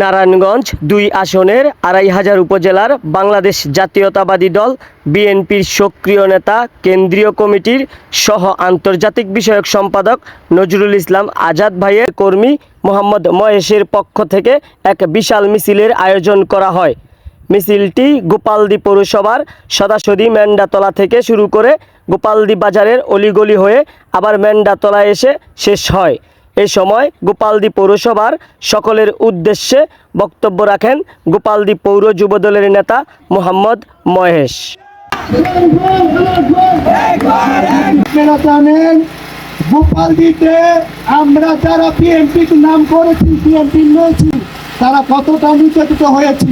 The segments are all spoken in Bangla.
নারায়ণগঞ্জ দুই আসনের আড়াই হাজার উপজেলার বাংলাদেশ জাতীয়তাবাদী দল, বিএনপির সক্রিয় নেতা, কেন্দ্রীয় কমিটির সহ আন্তর্জাতিক বিষয়ক সম্পাদক নজরুল ইসলাম আজাদ ভাইয়ের কর্মী মোহাম্মদ মহেশের পক্ষ থেকে এক বিশাল মিছিলের আয়োজন করা হয়। মিছিলটি গোপালদি পৌরসভার সদাসদি মেন্ডাতলা থেকে শুরু করে গোপালদি বাজারের অলিগলি হয়ে আবার মেন্ডাতলায় এসে শেষ হয়। এ সময় গোপালদি পৌরসভার সকলের উদ্দেশ্যে বক্তব্য রাখেন গোপালদি পৌর যুবদলের নেতা মোহাম্মদ মহেশ। আপনারা জানেন গোপাল দিতে আমরা যারা বিএনপি নাম করেছি বিএনপি নিয়েছি তারা কতটা নির্যাতিত হয়েছি।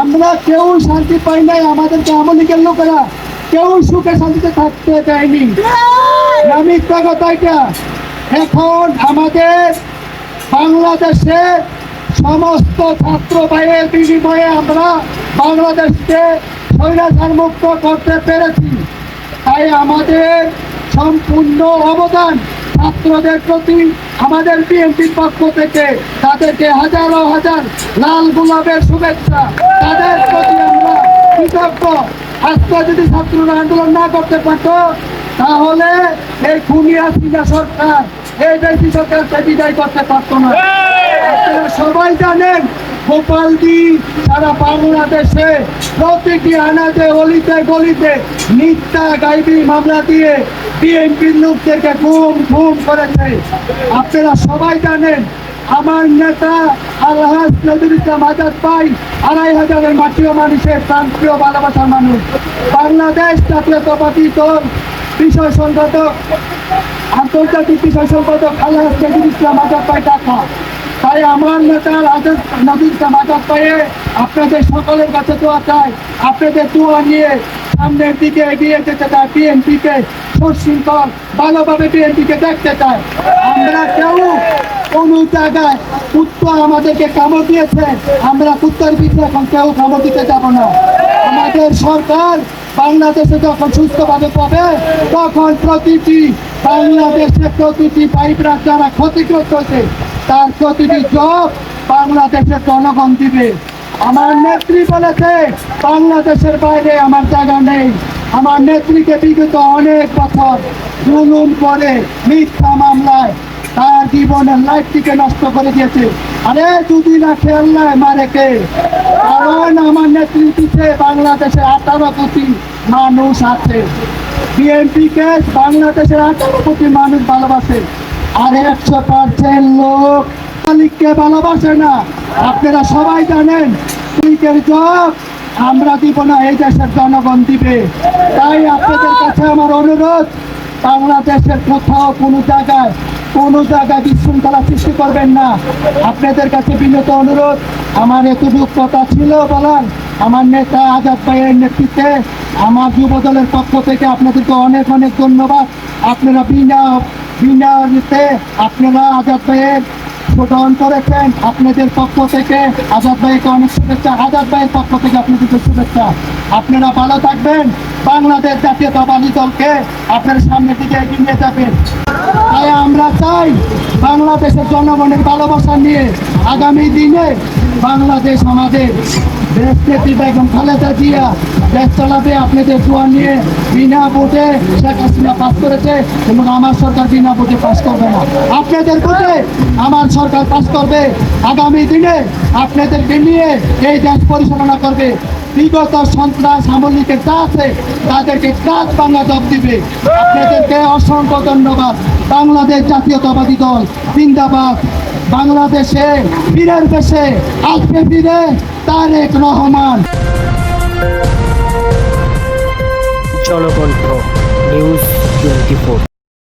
আমরা কেউ শান্তি পাই নাই আমাদেরকে আমলিকের লোকেরা কেউ সুখে শান্তিতে থাকতে দেয়নি। আমি কথা এটা এখন আমাদের বাংলাদেশে সমস্ত ছাত্র ভাইয়ের বিনিময়ে আমরা বাংলাদেশকে স্বৈরাচার মুক্ত করতে পেরেছি। তাই আমাদের সম্পূর্ণ অবদান ছাত্রদের প্রতি আমাদের বিএনপির পক্ষ থেকে তাদেরকে হাজারো হাজার লাল গোলাপের শুভেচ্ছা। তাদের প্রতি আমরা কৃতজ্ঞ। আজকে যদি ছাত্ররা আন্দোলন না করতে পারতো, তাহলে এই খুনিয়া সিনা সরকার, এই দেশি সরকারকে বিদায় করতে পারতো না। সবাই জানেন গোপালদি সারা বাংলাদেশে প্রতিটি আনাজে, অলিতে, গলিতে মিথ্যা গাইবি মামলা দিয়ে বিএনপির লোকদেরকে ঘুম ঘুম করেছে আপনারা সবাই জানেন, আমার নেতা আলহাজ নজরুল আজাদ পাই আড়াই হাজারের মাটিও মানুষের প্রান্তীয় ভালোবাসার মানুষ। বাংলাদেশ জাতীয়তাবাদী দল, বিষয় সম্পাদক আন্তর্জাতিক বিষয় সম্পাদক আলহাজ নজরুল ইসলাম পাই ঢাকা। তাই আমার নেতার আজাদ নজরুল ইসলাম পাইয়ে আপনাদের সকলের কাছে দোয়া চাই। আপনাদের দোয়া নিয়ে সামনের দিকে এগিয়ে যেতে চাই বিএনপিকে। সুশৃঙ্খল ভালোভাবে বিএনপিকে দেখতে চাই আমরা কেউ কোন জায়গায় কুত্তা আমাদেরকে কামড় দিয়েছে। আমরা কুত্তার পিছনে এখন কেউ কামড় দিতে যাব না। আমাদের সরকার বাংলাদেশে যখন সুস্থভাবে পাবে তখন প্রতিটি বাংলাদেশে প্রতিটি পাইপরা যারা ক্ষতিগ্রস্ত হয়েছে, তার প্রতিটি জব বাংলাদেশের জনগণ দিবে। আমার নেত্রী বলেছে, বাংলাদেশের বাইরে আমার জায়গা নেই। আমার নেত্রীকে বিগত অনেক বছর জুলুম করে মিথ্যা মামলায় তার জীবনের লাইফটিকে নষ্ট করে দিয়েছে। আরে, যদি না খেলনায় মারে কে? কারণ আমার নেতৃত্বে বাংলাদেশের আঠারো কোটি মানুষ আছে। বিএনপিকে বাংলাদেশের আঠারো কোটি মানুষ ভালোবাসে। আর একশো পার্সেন্ট লোক মালিককে ভালোবাসে না। আপনারা সবাই জানেন মালিকের জব আমরা দিব না, এই দেশের জনগণ দিবে। তাই আপনাদের কাছে আমার অনুরোধ, বাংলাদেশের কোথাও কোনো জায়গায় কোনো জায়গায় বিশৃঙ্খলা সৃষ্টি করবেন না। আপনাদের কাছে বিনত অনুরোধ, আমার এতটুকু কথা ছিল বলার। আমার নেতা আজাদ ভাইয়ের নেতৃত্বে আমার যুব দলের পক্ষ থেকে আপনাদেরকে অনেক অনেক ধন্যবাদ। আপনারা বিনা বিনা আপনারা আজাদ ভাইয়ের করেছেন আপনাদের পক্ষ থেকে আজাদ ভাইকে অনেক শুভেচ্ছা। আজাদ ভাইয়ের পক্ষ থেকে আপনাদেরকে শুভেচ্ছা। আপনারা ভালো থাকবেন। বাংলাদেশ জাতীয় জাতীয়তাবাদী দলকে আপনার সামনের দিকে এগিয়ে নিয়ে যাবেন। তাই আমরা চাই বাংলাদেশের জনগণের ভালোবাসা নিয়ে আগামী দিনে বাংলাদেশ আমাদের দেশ নেত্রী বেগম খালেদা জিয়া দেশ চালাবে আপনাদের দোয়া নিয়ে বিনা ভোটে শেখ হাসিনা পাস করেছে এবং আমার সরকার বিনা ভোটে পাস করবে না। আপনাদের ভোটে আমার সরকার পাস করবে। আগামী দিনে আপনাদেরকে নিয়ে এই দেশ পরিচালনা করবে। বিগত সন্ত্রাস আমলিকের যা আছে তাদেরকে কাজ বাংলা জব দিবে। আপনাদেরকে অসংখ্য ধন্যবাদ। বাংলাদেশ জাতীয়তাবাদী দল, জিন্দাবাদ। বাংলাদেশে বীরের দেশে আজকে বীরে Tarek Rahman. Janakantha news twenty four.